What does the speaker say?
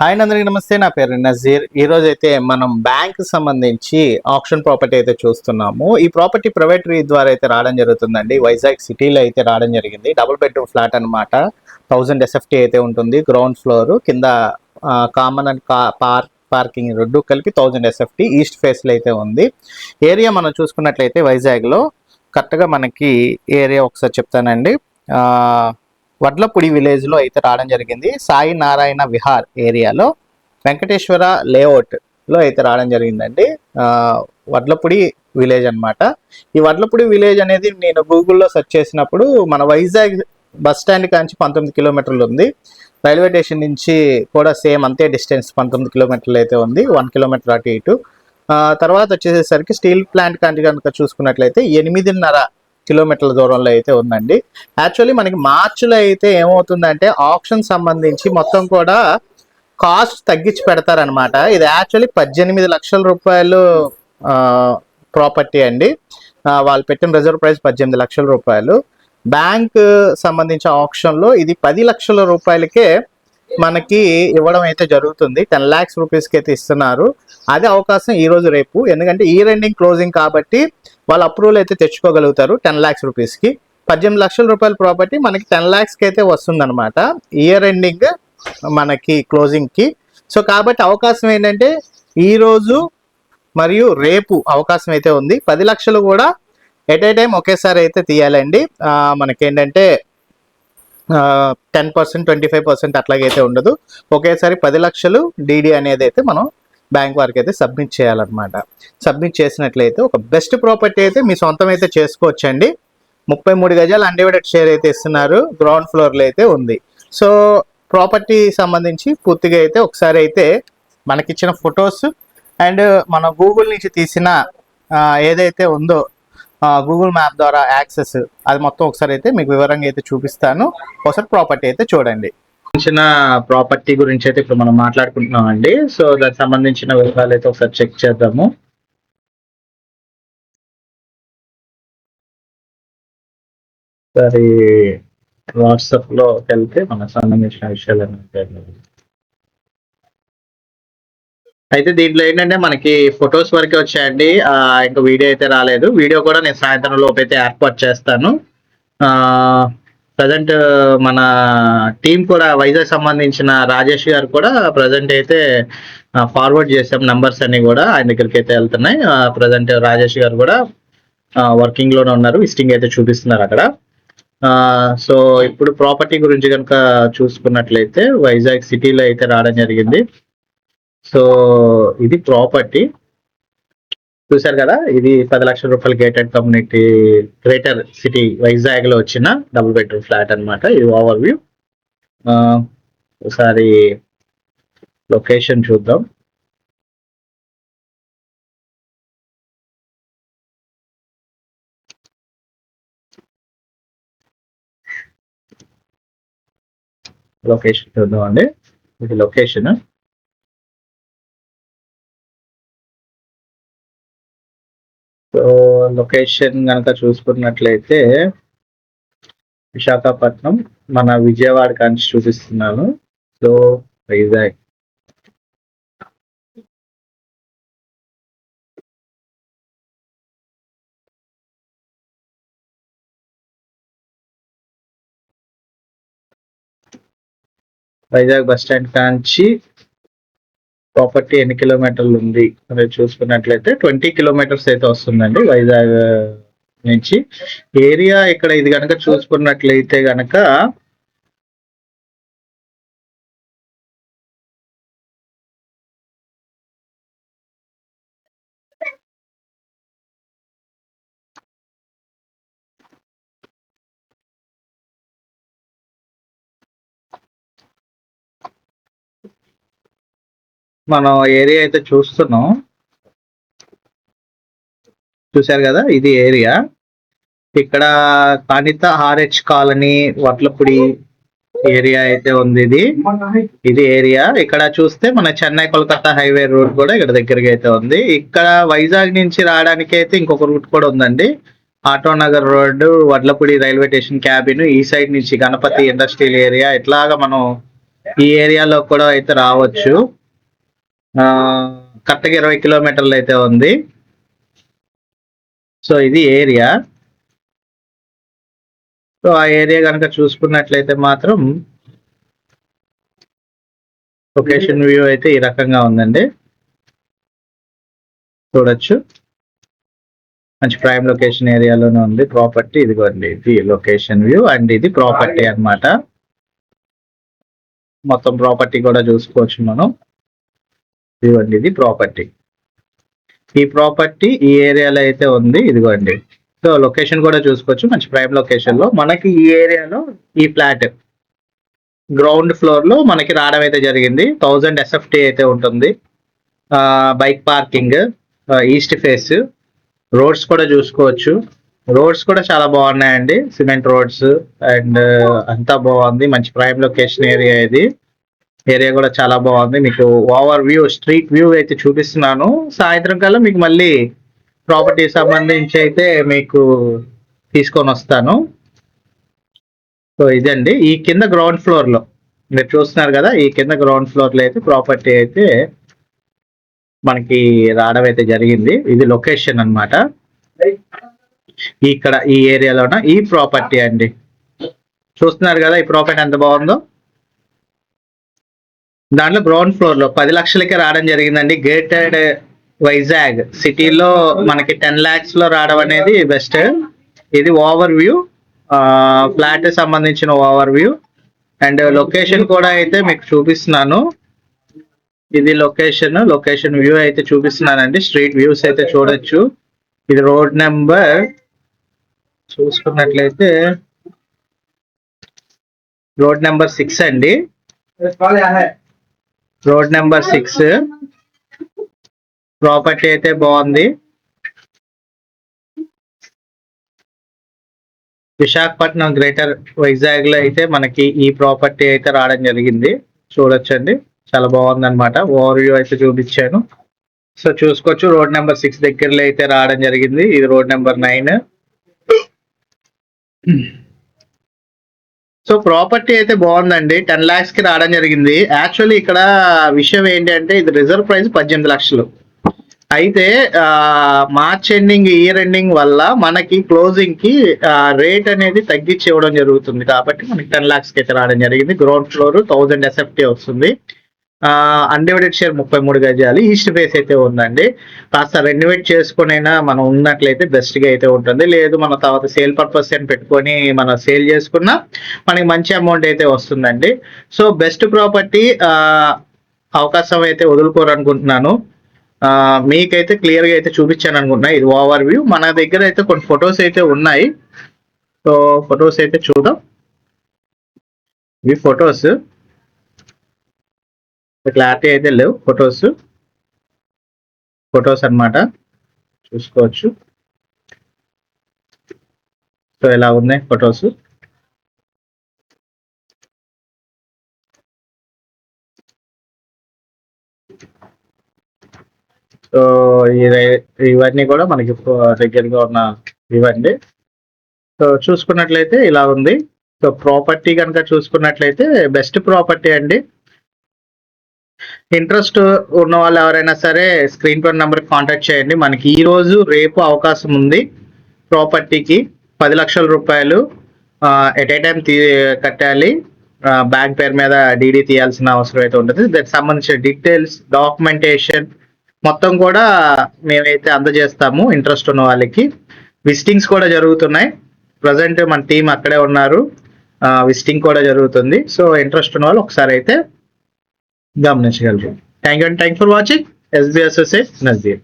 Hi అందరికీ నమస్తే నా పేరు నజీర్. ఈ రోజు అయితే మనం బ్యాంక్ సంబంధించి ఆప్షన్ ప్రాపర్టీ అయితే చూస్తున్నాము. ఈ ప్రాపర్టీ ప్రైవేట్ ద్వారా అయితే రావడం జరుగుతుందండి. వైజాగ్ సిటీలో అయితే రావడం జరిగింది. డబుల్ బెడ్రూమ్ ఫ్లాట్ అన్నమాట. థౌజండ్ ఎస్ఎఫ్టీ అయితే ఉంటుంది. గ్రౌండ్ ఫ్లోర్ కింద కామన్ అండ్ పార్క్ పార్కింగ్ రెండు కలిపి థౌజండ్ ఎస్ఎఫ్టీ ఈస్ట్ ఫేస్లో అయితే ఉంది. ఏరియా మనం చూసుకున్నట్లయితే వైజాగ్లో కరెక్ట్గా మనకి ఏరియా ఒకసారి చెప్తానండి. వడ్లపూడి విలేజ్లో అయితే రావడం జరిగింది. సాయి నారాయణ విహార్ ఏరియాలో వెంకటేశ్వర లేఅవుట్లో అయితే రావడం జరిగిందండి. వడ్లపుడి వడ్లపూడి విలేజ్ అన్నమాట. ఈ వడ్లపూడి విలేజ్ అనేది నేను గూగుల్లో సెర్చ్ చేసినప్పుడు మన వైజాగ్ బస్ స్టాండ్ కాంచి పంతొమ్మిది కిలోమీటర్లు ఉంది. రైల్వే స్టేషన్ నుంచి కూడా సేమ్ అంతే డిస్టెన్స్ పంతొమ్మిది కిలోమీటర్లు అయితే ఉంది. వన్ కిలోమీటర్ అటు ఇటు. తర్వాత వచ్చేసేసరికి స్టీల్ ప్లాంట్ కాంచి కనుక చూసుకున్నట్లయితే ఎనిమిదిన్నర కిలోమీటర్ల దూరంలో అయితే ఉందండి. యాక్చువల్లీ మనకి మార్చిలో అయితే ఏమవుతుందంటే ఆప్షన్ సంబంధించి మొత్తం కూడా కాస్ట్ తగ్గించి పెడతారనమాట ఇది యాక్చువల్లీ పద్దెనిమిది లక్షల రూపాయలు ప్రాపర్టీ అండి. వాళ్ళు పెట్టిన రిజర్వ్ ప్రైస్ పద్దెనిమిది లక్షల రూపాయలు. బ్యాంక్ సంబంధించిన ఆప్షన్లో ఇది పది లక్షల రూపాయలకే మనకి ఇవ్వడం అయితే జరుగుతుంది. టెన్ ల్యాక్స్ రూపీస్కి అయితే ఇస్తున్నారు. అదే అవకాశం ఈరోజు రేపు. ఎందుకంటే ఈ రెండింగ్ క్లోజింగ్ కాబట్టి వాళ్ళు అప్రూవల్ అయితే తెచ్చుకోగలుగుతారు టెన్ ల్యాక్స్ రూపీస్కి పద్దెనిమిది లక్షల రూపాయల ప్రాపర్టీ మనకి టెన్ ల్యాక్స్కి అయితే వస్తుందన్నమాట. ఇయర్ ఎండింగ్ మనకి క్లోజింగ్కి సో కాబట్టి అవకాశం ఏంటంటే ఈ రోజు మరియు రేపు అవకాశం అయితే ఉంది. పది లక్షలు కూడా ఎట్ ఏ టైం ఒకేసారి అయితే తీయాలండి. మనకేంటంటే ten percent twenty five percent అట్లాగైతే ఉండదు. ఒకేసారి పది లక్షలు డీడీ అనేది అయితే మనం బ్యాంక్ వారికి అయితే సబ్మిట్ చేయాలన్నమాట. సబ్మిట్ చేసినట్లయితే ఒక బెస్ట్ ప్రాపర్టీ అయితే మీ సొంతం అయితే చేసుకోవచ్చండి. ముప్పై మూడు గజాలు అన్డివైడెడ్ షేర్ అయితే ఇస్తున్నారు. గ్రౌండ్ ఫ్లోర్లో అయితే ఉంది. సో ప్రాపర్టీ సంబంధించి పూర్తిగా అయితే ఒకసారి అయితే మనకిచ్చిన ఫొటోస్ అండ్ మన గూగుల్ నుంచి తీసిన ఏదైతే ఉందో గూగుల్ మ్యాప్ ద్వారా యాక్సెస్ అది మొత్తం ఒకసారి అయితే మీకు వివరంగా అయితే చూపిస్తాను. ఒకసారి ప్రాపర్టీ అయితే చూడండి. సంబంధించిన ప్రాపర్టీ గురించి అయితే ఇప్పుడు మనం మాట్లాడుకుంటున్నాం అండి సో దానికి సంబంధించిన వివరాలు అయితే ఒకసారి చెక్ చేద్దాము. సరే వాట్సాప్లో వెళ్తే మనకు సంబంధించిన విషయాలు అయితే దీంట్లో ఏంటంటే మనకి ఫొటోస్ వరకే వచ్చాయండి. ఇంకా వీడియో అయితే రాలేదు. వీడియో కూడా నేను సాయంత్రం లోపు అయితే ఏర్పాటు చేస్తాను. ప్రజెంట్ మన టీం కూడా వైజాగ్ సంబంధించిన రాజేష్ గారు కూడా ప్రజెంట్ అయితే ఫార్వర్డ్ చేసాం నంబర్స్ అన్ని కూడా ఆయన దగ్గరికి అయితే వెళ్తున్నాయి. ప్రజెంట్ రాజేష్ గారు కూడా వర్కింగ్లోనే ఉన్నారు. విజిటింగ్ అయితే చూపిస్తున్నారు అక్కడ. సో ఇప్పుడు ప్రాపర్టీ గురించి కనుక చూసుకున్నట్లయితే వైజాగ్ సిటీలో అయితే రావడం జరిగింది. సో ఇది ప్రాపర్టీ చూశారు కదా? ఇది పది లక్షల రూపాయల గేటెడ్ కమ్యూనిటీ గ్రేటర్ సిటీ వైజాగ్లో వచ్చిన డబుల్ బెడ్రూమ్ ఫ్లాట్ అన్నమాట. ఇది ఓవర్ వ్యూ ఒకసారి లొకేషన్ చూద్దాం. లొకేషన్ చూద్దాం అండి ఇది లొకేషన్ సో లొకేషన్ కనుక చూసుకున్నట్లయితే విశాఖపట్నం మన విజయవాడ కాంచి చూపిస్తున్నాను. So Vizag. Vizag bus stand Kanchi property ఎన్ని కిలోమీటర్లు ఉంది అనేది చూసుకున్నట్లయితే ట్వంటీ కిలోమీటర్స్ అయితే వస్తుందండి వైజాగ్ నుంచి. ఏరియా ఇక్కడ ఇది కనుక చూసుకున్నట్లయితే గనక మనం ఏరియా అయితే చూస్తున్నాం. చూశారు కదా? ఇది ఏరియా. ఇక్కడ కానిత R H colony Vadlapudi area అయితే ఉంది ఇది. ఇది ఏరియా. ఇక్కడ చూస్తే మన చెన్నై కోల్కతా హైవే రూట్ కూడా ఇక్కడ దగ్గరగా అయితే ఉంది. ఇక్కడ వైజాగ్ నుంచి రావడానికి అయితే ఇంకొక రూట్ కూడా ఉందండి. Auto Nagar road Vadlapudi railway station cabin ఈ సైడ్ నుంచి గణపతి ఇండస్ట్రియల్ ఏరియా. ఇట్లాగా మనం ఈ ఏరియాలో కూడా అయితే రావచ్చు. కరెక్ట్గా ఇరవై కిలోమీటర్లు అయితే ఉంది. సో ఇది ఏరియా. సో ఆ ఏరియా కనుక చూసుకున్నట్లయితే మాత్రం లొకేషన్ వ్యూ అయితే ఈ రకంగా ఉందండి. చూడొచ్చు. మంచి ప్రైమ్ లొకేషన్ ఏరియాలోనే ఉంది ప్రాపర్టీ. ఇదిగోండి ఇది లొకేషన్ వ్యూ అండ్ ఇది ప్రాపర్టీ అన్నమాట. మొత్తం ప్రాపర్టీ కూడా చూసుకోవచ్చు మనం. ఇదిగోండి ఇది ప్రాపర్టీ ఈ ప్రాపర్టీ ఈ ఏరియాలో అయితే ఉంది ఇదిగోండి. సో లొకేషన్ కూడా చూసుకోవచ్చు మంచి ప్రైమ్ లొకేషన్లో. మనకి ఈ ఏరియాలో ఈ ఫ్లాట్ గ్రౌండ్ ఫ్లోర్లో మనకి రావడం అయితే జరిగింది. థౌజండ్ ఎస్ఎఫ్టీ అయితే ఉంటుంది. Bike parking east face roads కూడా చూసుకోవచ్చు. రోడ్స్ కూడా చాలా బాగున్నాయండి. సిమెంట్ రోడ్స్ అండ్ అంతా బాగుంది. మంచి ప్రైమ్ లొకేషన్ ఏరియా ఇది. ఏరియా కూడా చాలా బాగుంది. మీకు ఓవర్ వ్యూ స్ట్రీట్ వ్యూ అయితే చూపిస్తున్నాను. సాయంత్రం కల్లా మీకు మళ్ళీ ప్రాపర్టీ సంబంధించి అయితే మీకు తీసుకొని వస్తాను. సో ఇదండి. ఈ కింద గ్రౌండ్ ఫ్లోర్లో మీరు చూస్తున్నారు కదా ఈ కింద గ్రౌండ్ ఫ్లోర్లో అయితే ప్రాపర్టీ అయితే మనకి రావడం అయితే జరిగింది. ఇది లొకేషన్ అన్నమాట. ఇక్కడ ఈ ఏరియాలోన? ఈ ప్రాపర్టీ అండి. చూస్తున్నారు కదా ఈ ప్రాపర్టీ ఎంత బాగుందో? దాంట్లో గ్రౌండ్ ఫ్లోర్లో పది లక్షలకే రావడం జరిగిందండి. గేటెడ్ వైజాగ్ సిటీలో మనకి టెన్ లాక్స్లో రావడం అనేది బెస్ట్ ఇది ఓవర్ వ్యూ ఫ్లాట్ సంబంధించిన ఓవర్ వ్యూ అండ్ లొకేషన్ కూడా అయితే మీకు చూపిస్తున్నాను. ఇది లొకేషన్ లొకేషన్ వ్యూ అయితే చూపిస్తున్నానండి. స్ట్రీట్ వ్యూస్ అయితే చూడొచ్చు. ఇది రోడ్ నెంబర్ చూసుకున్నట్లయితే రోడ్ నెంబర్ సిక్స్ అండి. Road number six. ప్రాపర్టీ అయితే బాగుంది. విశాఖపట్నం గ్రేటర్ వైజాగ్లో అయితే మనకి ఈ ప్రాపర్టీ అయితే రావడం జరిగింది. చూడొచ్చండి. చాలా బాగుంది అనమాట ఓవర్ వ్యూ అయితే చూపించాను. సో చూసుకోవచ్చు రోడ్ నెంబర్ సిక్స్ దగ్గరలో అయితే రావడం జరిగింది. ఇది road number nine. So property అయితే బాగుందండి. టెన్ లాక్స్కి రావడం జరిగింది. యాక్చువల్లీ ఇక్కడ విషయం ఏంటి అంటే ఇది రిజర్వ్ ప్రైస్ పద్దెనిమిది లక్షలు. అయితే మార్చ్ ఎండింగ్ ఇయర్ ఎండింగ్ వల్ల మనకి క్లోజింగ్కి రేట్ అనేది తగ్గించి ఇవ్వడం జరుగుతుంది. కాబట్టి మనకి టెన్ లాక్స్కి అయితే రావడం జరిగింది. గ్రౌండ్ ఫ్లోర్ థౌజండ్ ఎస్ఎఫ్టీ వస్తుంది. అన్డివైడెడ్ షేర్ ముప్పై మూడు గజాలు. ఈస్ట్ ఫేస్ అయితే ఉందండి. కాస్త రెన్యువేట్ చేసుకునైనా మనం ఉన్నట్లయితే బెస్ట్గా అయితే ఉంటుంది. లేదు మన తర్వాత సేల్ పర్పస్ అని పెట్టుకొని మనం సేల్ చేసుకున్నా మనకి మంచి అమౌంట్ అయితే వస్తుందండి. సో బెస్ట్ ప్రాపర్టీ అవకాశం అయితే వదులుకోరనుకుంటున్నాను మీకైతే క్లియర్గా అయితే చూపించాను అనుకుంటున్నా. ఇది ఓవర్ వ్యూ మన దగ్గర అయితే కొన్ని ఫొటోస్ అయితే ఉన్నాయి. సో ఫొటోస్ అయితే చూద్దాం. ఇవి ఫొటోస్ క్లారిటీ అయితే లేవు. ఫొటోస్ ఫొటోస్ అన్నమాట. చూసుకోవచ్చు. సో ఇలా ఉన్నాయి ఫొటోస్ సో ఇది- ఇవన్నీ కూడా మనకి దగ్గరగా ఉన్న ఇవండి. సో చూసుకున్నట్లయితే ఇలా ఉంది. సో ప్రాపర్టీ కనుక చూసుకున్నట్లయితే బెస్ట్ ప్రాపర్టీ అండి. ఇంట్రెస్ట్ ఉన్న వాళ్ళు ఎవరైనా సరే స్క్రీన్ పర్ నెంబర్ కాంటాక్ట్ చేయండి. మనకి ఈ రోజు రేపు అవకాశం ఉంది ప్రాపర్టీకి. పది లక్షల రూపాయలు ఎట్ ఏ టైం తీ కట్టాలి. బ్యాంక్ పేరు మీద డీడీ తీయాల్సిన అవసరం అయితే ఉంటుంది దానికి సంబంధించిన డీటెయిల్స్ డాక్యుమెంటేషన్ మొత్తం కూడా మేమైతే అందజేస్తాము ఇంట్రెస్ట్ ఉన్న వాళ్ళకి. విజిటింగ్స్ కూడా జరుగుతున్నాయి. ప్రజెంట్ మన టీం అక్కడే ఉన్నారు. విజిటింగ్ కూడా జరుగుతుంది. సో ఇంట్రెస్ట్ ఉన్న వాళ్ళు ఒకసారి అయితే गमन thank you and thank for watching S B S S A नजदीर